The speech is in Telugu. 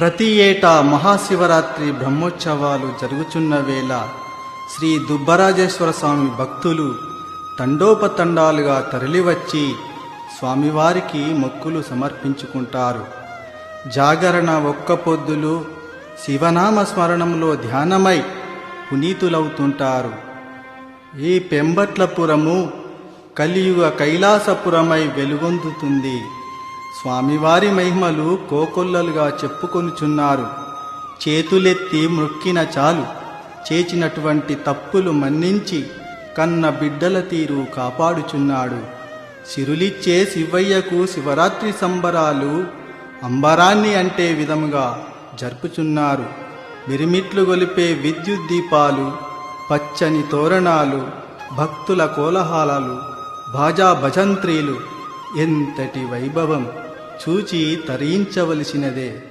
ప్రతి ఏటా మహాశివరాత్రి బ్రహ్మోత్సవాలు జరుగుచున్న వేళ శ్రీ దుబ్బరాజేశ్వర స్వామి భక్తులు తండోపతండాలుగా తరలివచ్చి స్వామివారికి మొక్కులు సమర్పించుకుంటారు. జాగరణ ఒక్క పొద్దులు శివనామ స్మరణంలో ధ్యానమై పునీతులవుతుంటారు. ఈ పెంబట్లపురము కలియుగ కైలాసపురమై వెలుగొందుతుంది. స్వామివారి మహిమలు కోకొల్లలుగా చెప్పుకొనుచున్నారు. చేతులెత్తి మృక్కిన చాలు. చేచినటువంటి తప్పులు మన్నించి కన్న బిడ్డల తీరు కాపాడుచున్నాడు. సిరులిచ్చే శివయ్యకు శివరాత్రి సంబరాలు అంబరాన్ని అంటే విధముగా జరుపుచున్నారు. మిరిమిట్లు గొలిపే విద్యుత్ దీపాలు పచ్చని తోరణాలు భక్తుల కోలహాలాలు భాజా భజంత్రీలు ఎంతటి వైభవం చూచి తరించవలసినదే.